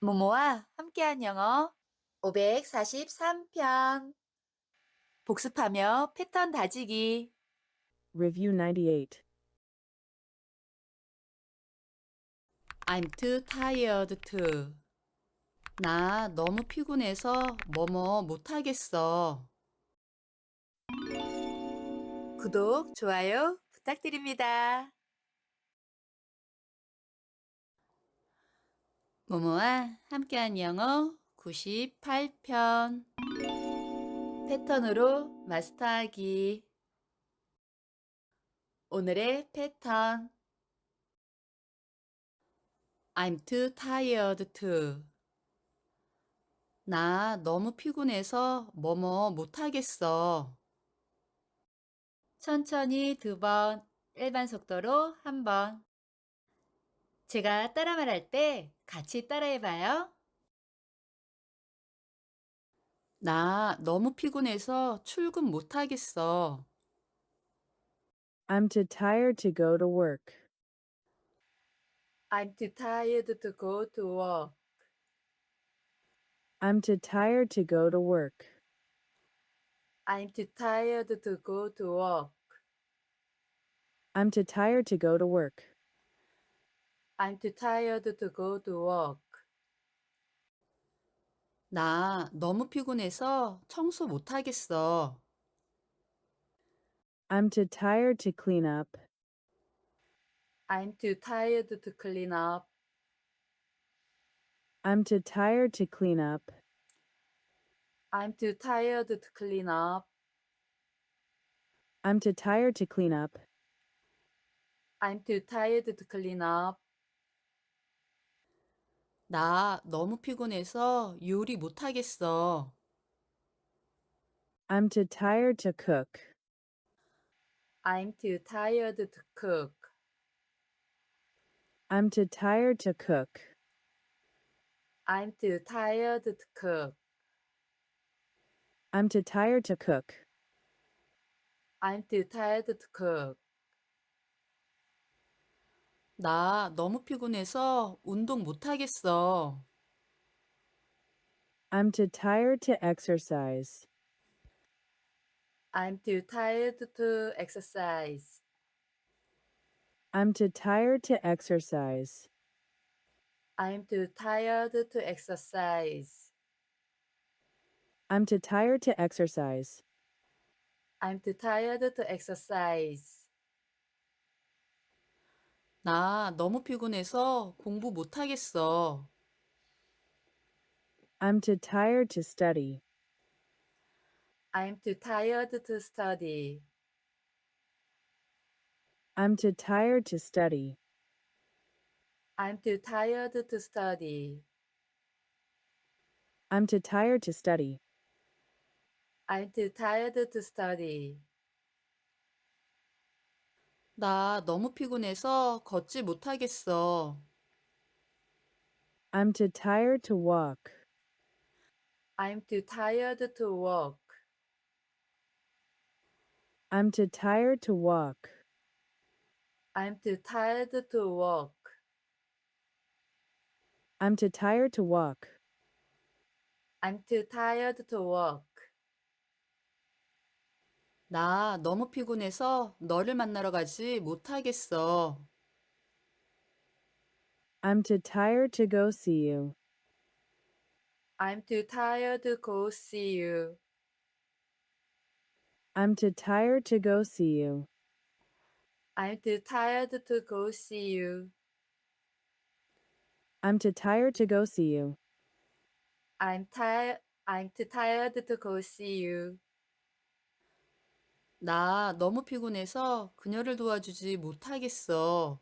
모모와 함께한 영어 543편 복습하며 패턴 다지기 Review 98. I'm too tired to 나 너무 피곤해서 뭐뭐 못하겠어 구독, 좋아요 부탁드립니다. 모모와 함께한 영어 98편 패턴으로 마스터하기 오늘의 패턴 I'm too tired to 나 너무 피곤해서 뭐뭐 못하겠어. 천천히 두 번, 일반 속도로 한 번. 제가 따라 말할 때 같이 따라해봐요. 나 너무 피곤해서 출근 못 하겠어. I'm too tired to go to work. I'm too tired to go to work. I'm too tired to go to work. I'm too tired to go to work. I'm too tired to go to work. I'm too tired to go to work. 나 너무 피곤해서 청소 못하겠어. I'm too tired to clean up. I'm too tired to clean up. I'm too tired to clean up. I'm too tired to clean up. I'm too tired to clean up. I'm too tired to clean up. 나 너무 피곤해서 요리 못하겠어. I'm too tired to cook. I'm too tired to cook. I'm too tired to cook. I'm too tired to cook. I'm too tired to cook. I'm too tired to cook. 나 너무 피곤해서 운동 못하겠어. I'm too tired to exercise. I'm too tired to exercise. I'm too tired to exercise. I'm too tired to exercise. I'm too tired to exercise. I'm too tired to exercise. 나 너무 피곤해서 공부 못하겠어. I'm too tired to study. I'm too tired to study. I'm too tired to study. I'm too tired to study. I'm too tired to study. I'm too tired to study. 나 너무 피곤해서 걷지 못하겠어. I'm too tired to walk. I'm too tired to walk. I'm too tired to walk. I'm too tired to walk. I'm too tired to walk. I'm too tired to walk. 나 너무 피곤해서 너를 만나러 가지 못하겠어. I'm too tired to go see you. I'm too tired to go see you. I'm too tired to go see you. I'm too tired to go see you. I'm too tired to go see you. I'm tired. I'm too tired to go see you. 나 너무 피곤해서 그녀를 도와주지 못하겠어.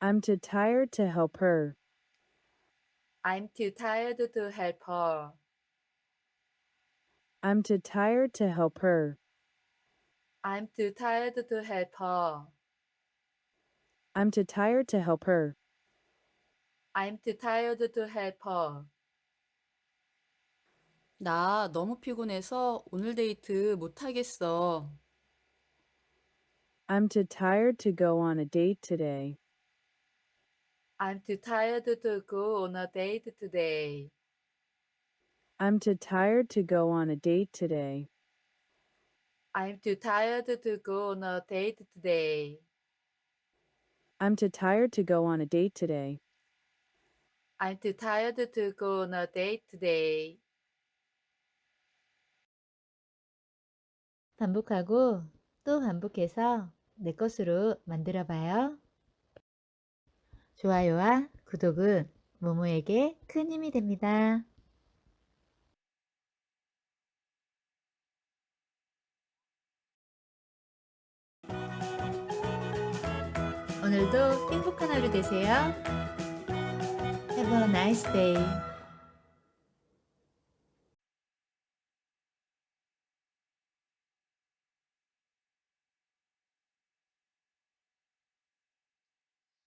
I'm too tired to help her. I'm too tired to help her. I'm too tired to help her. I'm too tired to help her. I'm too tired to help her. I'm too tired to help her. 나 너무 피곤해서 오늘 데이트 못하겠어. I'm too tired to go on a date today. I'm too tired to go on a date today. I'm too tired to go on a date today. I'm too tired to go on a date today. I'm too tired to go on a date today. I'm too tired to go on a date today. 반복하고 또 반복해서 내 것으로 만들어 봐요. 좋아요와 구독은 모모에게 큰 힘이 됩니다. 오늘도 행복한 하루 되세요. Have a nice day.